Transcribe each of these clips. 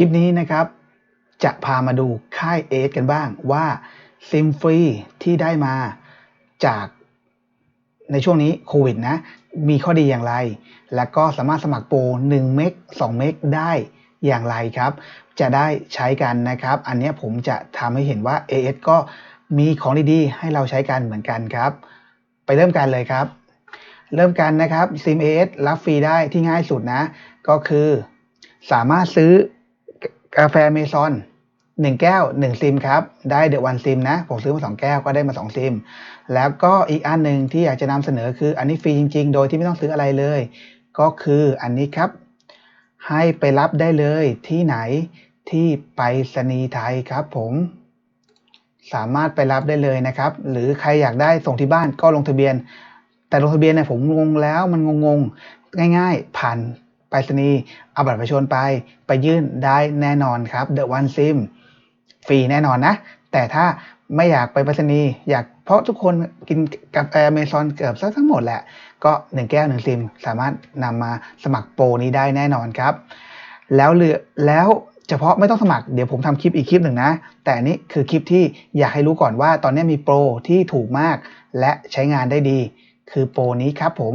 คลิปนี้นะครับ จะพามาดูค่ายเอสกันบ้างว่าซิมฟรีที่ได้มาจากในช่วงนี้โควิดนะ มีข้อดีอย่างไร แล้วก็สามารถสมัครโปร1เมก2เมกได้อย่างไรครับ จะได้ใช้กันนะครับ อันนี้ผมจะทำให้เห็นว่า AS ก็มีของดีๆ ให้เราใช้กันเหมือนกันครับ ไปเริ่มกันเลยครับ เริ่มกันนะครับ Sim AS รับฟรีได้ที่ง่ายสุดนะ ก็คือสามารถซื้อ กาแฟเมซอนหนึ่งแก้วหนึ่งซิมครับ ได้เดอะวันซิมนะ ผมซื้อมาสองแก้วก็ได้มาสองซิม แล้วก็อีกอันหนึ่งที่อยากจะนำเสนอคืออันนี้ฟรีจริง ๆ โดยที่ไม่ต้องซื้ออะไรเลย ก็คืออันนี้ครับ ให้ไปรับได้เลยที่ไหนที่ไปรษณีไทยครับผมสามารถไปรับได้เลยนะครับ หรือใครอยากได้ส่งที่บ้านก็ลงทะเบียน แต่ลงทะเบียนเนี่ยผมงงแล้วมันงงๆ ง่าย ๆ ผ่าน ไปรษณีย์เอาบัตรประชาชนไปไปยื่นได้แน่นอนครับ The One SIM ฟรีแน่นอนนะ แต่ถ้าไม่อยากไปไปรษณีย์อยากเพราะทุกคนกินกาแฟอเมซอนเกือบซะทั้งหมดแหละ ก็หนึ่งแก้วหนึ่งซิม สามารถนำมาสมัครโปรนี้ได้แน่นอนครับ แล้วเหลือแล้วเฉพาะไม่ต้องสมัครเดี๋ยวผมทำคลิปอีกคลิปหนึ่งนะ แต่นนี้คือคลิปที่อยากให้รู้ก่อนว่าตอนนี้มีโปรที่ถูกมาก และใช้งานได้ดี คือโปรนี้ครับผม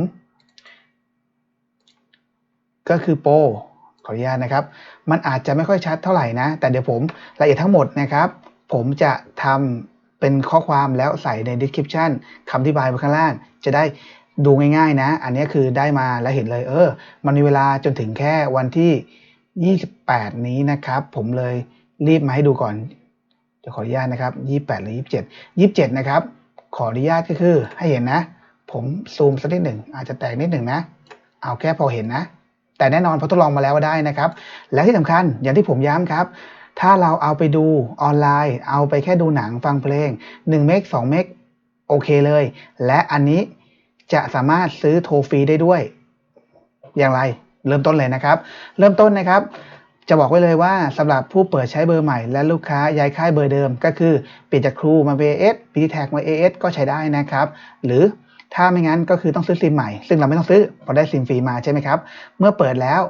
ก็คือโปรขออนุญาตนะครับ มันอาจจะไม่ค่อยชัดเท่าไหร่นะ แต่เดี๋ยวผมรายละเอียดทั้งหมดนะครับ ผมจะทำเป็นข้อความแล้วใส่ใน description คำอธิบายไว้ข้างล่าง จะได้ดูง่ายๆนะ อันนี้คือได้มาแล้วเห็นเลย เออ มันมีเวลาจนถึงแค่วันที่ 28 นี้นะครับ ผมเลยรีบมาให้ดูก่อน จะขออนุญาตนะครับ 28 หรือ 27 27 นะครับ ขออนุญาตก็คือให้เห็นนะ ผมซูมสักนิดหนึ่ง อาจจะแตกนิดหนึ่งนะ เอาแค่พอเห็นนะ แต่แน่นอนพอทดลองมาแล้วได้นะครับ และที่สำคัญอย่างที่ผมย้ำครับถ้าเราเอาไปดูออนไลน์ เอาไปแค่ดูหนังฟังเพลง1เมก2เมกโอเคเลย และอันนี้จะสามารถซื้อโทรฟรีได้ด้วย อย่างไรเริ่มต้นเลยนะครับ เริ่มต้นนะครับ จะบอกไว้เลยว่าสำหรับผู้เปิดใช้เบอร์ใหม่ และลูกค้าย้ายค่ายเบอร์เดิม ก็คือเปลี่ยนจากครูมา AS ปีแท็กมา AS ก็ใช้ได้นะครับ หรือ ถ้าไม่งั้นก็คือต้องซื้อซิมใหม่ ซึ่งเราไม่ต้องซื้อเพราได้ซิมฟรีมาใช่ไหมครับ เมื่อเปิดแล้ว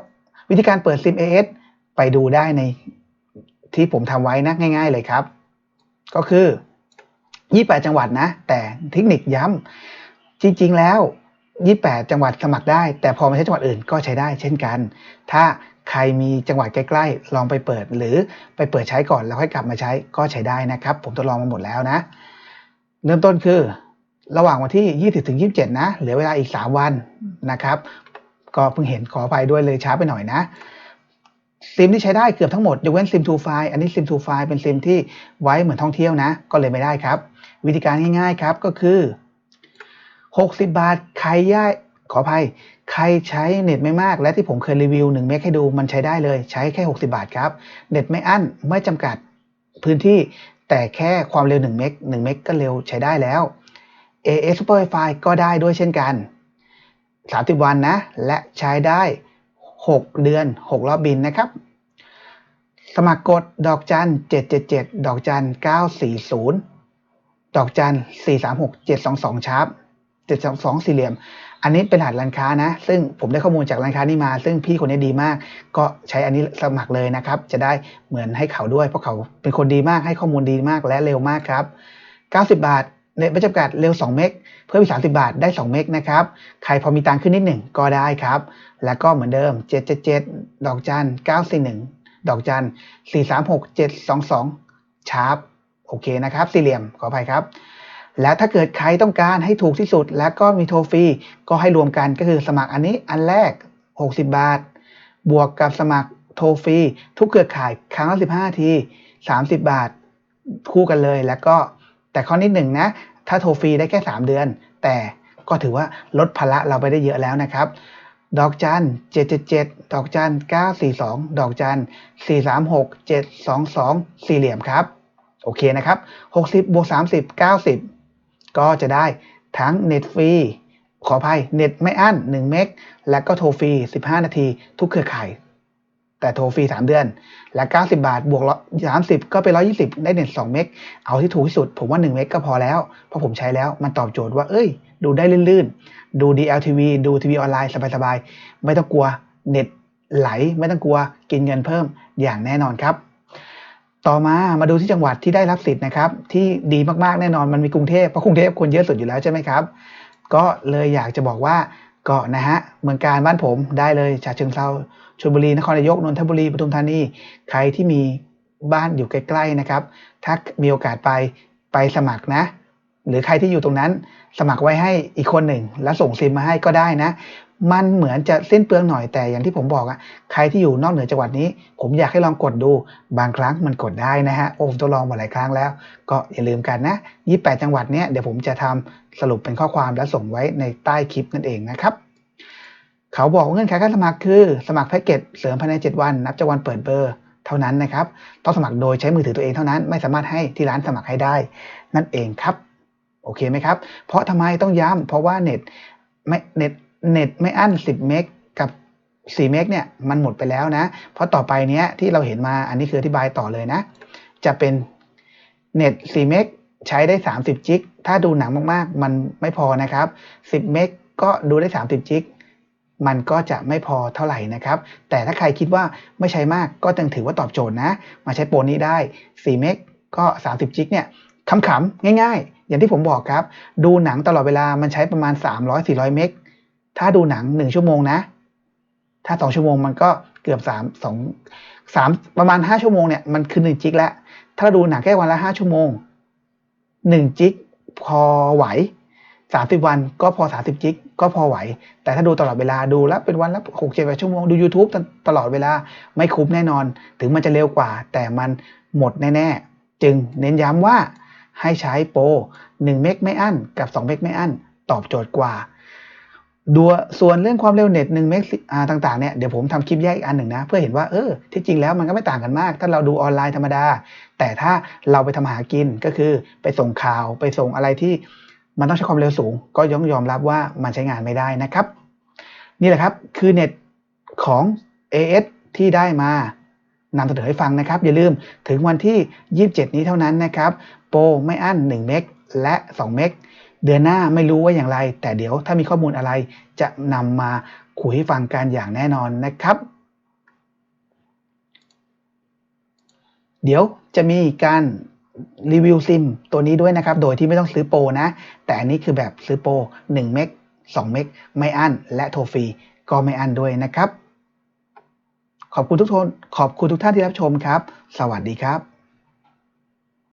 วิธีการเปิดซิม AS ไปดูได้ในที่ผมทำไว้นะง่าย ๆ เลยครับ ก็คือ 28 จังหวัดนะ แต่เทคนิคย้ำจริง ๆ แล้ว 28 จังหวัดสมัครได้ แต่พอมาใช้จังหวัดอื่นก็ใช้ได้เช่นกัน ถ้าใครมีจังหวัดใกล้ๆ ลองไปเปิดหรือไปเปิดใช้ก่อนแล้วค่อยกลับมาใช้ก็ใช้ได้นะครับ ผมทดลองมาหมดแล้วนะ เริ่มต้นคือ ระหว่างวันที่ 20 ถึง 27 นะ เหลือเวลาอีก 3 วันนะครับ ก็เพิ่งเห็นขอไปด้วยเลยช้าไปหน่อยนะ ซิมที่ใช้ได้เกือบทั้งหมดยกเว้นซิมทูไฟอันนี้ซิมทูไฟเป็นซิมที่ไว้เหมือนท่องเที่ยวนะ ก็เลยไม่ได้ครับ วิธีการง่ายๆครับก็คือ 60 บาท ใครย่ายขออภัย ใครใช้เน็ตไม่มาก และที่ผมเคยรีวิว1เมกให้ดูมันใช้ได้เลย ใช้แค่ 60 บาทครับ เน็ตไม่อั้นไม่จำกัดพื้นที่แต่แค่ความเร็ว1เมก1เมกก็เร็วใช้ได้แล้ว AS Super Wi-Fi ก็ได้ด้วยเช่นกัน 30 วันนะ และใช้ได้ 6 เดือน 6 รอบบินนะครับ สมัครกดดอกจัน 777 ดอกจัน 940 ดอกจัน 436 722ชาร์ป722สี่เหลี่ยม อันนี้เป็นรหัสร้านค้านะ ซึ่งผมได้ข้อมูลจากร้านค้านี้มา ซึ่งพี่คนนี้ดีมาก ก็ใช้อันนี้สมัครเลยนะครับ จะได้เหมือนให้เขาด้วย เพราะเขาเป็นคนดีมาก ให้ข้อมูลดีมากและเร็วมากครับ 90 บาท เน็ตไม่จำกัดเร็ว 2 เมกเพิ่มอีก 30 บาทได้ 2 เมกนะครับใครพอมีตังขึ้นนิดหนึ่งก็ได้ครับ แล้วก็เหมือนเดิม 777 ดอกจัน 941 ดอกจัน 436 722 ชาร์ปโอเคนะครับ สี่เหลี่ยมขออภัยครับ และถ้าเกิดใครต้องการให้ถูกที่สุด แล้วก็มีโทรฟรีก็ให้รวมกันก็คือสมัครอันนี้อันแรก 60 บาท บวกกับสมัครโทรฟรีทุกเครือข่ายครั้งละ15 ที 30 บาท คู่กันเลยแล้วก็ แต่ข้อนิดหนึ่งนะ ถ้าโทรฟรีได้แค่ 3 เดือน แต่ก็ถือว่าลดภาระเราไปได้เยอะแล้วนะครับ ดอกจัน 777 ดอกจัน 942 ดอกจัน 436 722 สี่เหลี่ยมครับ โอเคนะครับ 60บวก30 90 ก็จะได้ทั้งเน็ตฟรีขออภัยเน็ตไม่อั้น 1 เมก และก็โทรฟรี 15 นาที ทุกเครือข่าย แต่โทรฟรี 3 เดือน และ 90 บาท บวก30 ก็เป็น 120 ได้เน็ต2เมก เอาที่ถูกที่สุด ผมว่า 1 เมกก็พอแล้ว เพราะผมใช้แล้ว มันตอบโจทย์ว่า เอ้ย ดูได้ลื่นๆ ดู DLTV ดูทีวีออนไลน์สบายๆ ไม่ต้องกลัวเน็ตไหล ไม่ต้องกลัวกินเงินเพิ่มอย่างแน่นอนครับ ต่อมา มาดูที่จังหวัดที่ได้รับสิทธิ์นะครับ ที่ดีมากๆ แน่นอน มันมีกรุงเทพ เพราะกรุงเทพคนเยอะสุดอยู่แล้วใช่ไหมครับ ก็เลยอยากจะบอกว่า ก็นะฮะเมืองการบ้านผมได้เลยฉะเชิงเทราชลบุรีนครนายกนนทบุรีปทุมธานีใครที่มีบ้านอยู่ใกล้ๆนะครับ ถ้ามีโอกาสไปไปสมัครนะ หรือใครที่อยู่ตรงนั้นสมัครไว้ให้อีกคนหนึ่ง แล้วส่งซิมมาให้ก็ได้นะ มันเหมือนจะสิ้นเปลืองหน่อยแต่อย่างที่ผมบอกอะใครที่อยู่นอกเหนือจังหวัดนี้ ผมอยากให้ลองกดดูบางครั้งมันกดได้นะฮะโอ้ผมทดลองมาหลายครั้งแล้ว ก็อย่าลืมกันนะ 28 จังหวัดเนี้ยเดี๋ยวผมจะทำสรุปเป็นข้อความแล้วส่งไว้ในใต้คลิปนั่นเองนะครับเขาบอกเงื่อนไขการสมัครคือ สมัครแพ็กเกจเสริมภายใน 7 วัน นับจากวันเปิดเบอร์เท่านั้นนะครับ ต้องสมัครโดยใช้มือถือตัวเองเท่านั้น ไม่สามารถให้ที่ร้านสมัครให้ได้ นั่นเองครับ โอเคไหมครับ เพราะทำไมต้องย้ำเพราะว่าเน็ตไม่เน็ตเน็ตไม่อั้น 10 เมกกับ 4 เมกเนี่ยมันหมดไปแล้วนะ เพราะต่อไปเนี้ยที่เราเห็นมาอันนี้คืออธิบายต่อเลยนะ จะเป็นเน็ต 4 เมกใช้ได้ 30 จิก ถ้าดูหนังมากๆ มันไม่พอนะครับ 10 เมกก็ดูได้ 30 จิก มันก็จะไม่พอเท่าไหร่นะครับ แต่ถ้าใครคิดว่าไม่ใช้มากก็ยังถือว่าตอบโจทย์นะ มาใช้โปรนี้ได้ 4 เมกก็ 30 จิกเนี่ยขำๆง่าย ๆอย่างที่ผมบอกครับ ดูหนังตลอดเวลามันใช้ประมาณ 300-400 เมกถ้าดูหนัง 1 ชั่วโมงนะ ถ้า 2 ชั่วโมงมันก็เกือบ 3 2 3 ประมาณ 5 ชั่วโมงเนี่ยมันคือ 1 จิกแล้ว ถ้าดูหนังแค่วันละ 5 ชั่วโมง 1 จิกพอไหว 30 วันก็พอ 30 จิกก็พอไหว แต่ถ้าดูตลอดเวลาดูแล้วเป็นวันละ6 7 8ชั่วโมง ดู YouTube ตลอดเวลาไม่คุ้มแน่นอน ถึงมันจะเร็วกว่า แต่มันหมดแน่ ๆ จึงเน้นย้ำว่า ให้ใช้โปร1เมกไม่อั้นกับ 2 เมกไม่อั้น ตอบโจทย์กว่าดูส่วนเรื่องความเร็วเน็ต1เมกต่างๆเนี่ยเดี๋ยวผมทำคลิปแยกอีกอันหนึ่งนะ เพื่อเห็นว่าเออที่จริงแล้วมันก็ไม่ต่างกันมาก ถ้าเราดูออนไลน์ธรรมดา แต่ถ้าเราไปทำหากินก็คือไปส่งข่าวไปส่งอะไรที่มันต้องใช้ความเร็วสูง ก็ย่อมยอมรับว่ามันใช้งานไม่ได้นะครับ นี่แหละครับคือเน็ตของ AS ที่ได้มา นำเสนอให้ฟังนะครับ อย่าลืมถึงวันที่ 27 นี้เท่านั้นนะครับ โปรไม่อั้น 1 เมกและ 2 เมกเดือนหน้าไม่รู้ว่าอย่างไร แต่เดี๋ยวถ้ามีข้อมูลอะไรจะนำมาคุยให้ฟังกันอย่างแน่นอนนะครับ เดี๋ยวจะมีการรีวิวซิมตัวนี้ด้วยนะครับ โดยที่ไม่ต้องซื้อโปรนะ แต่อันนี้คือแบบซื้อโปร1เมก2เมกไม่อั้น และโทรฟรีก็ไม่อั้นด้วยนะครับ ขอบคุณทุกคนขอบคุณทุกท่านที่รับชมครับ สวัสดีครับ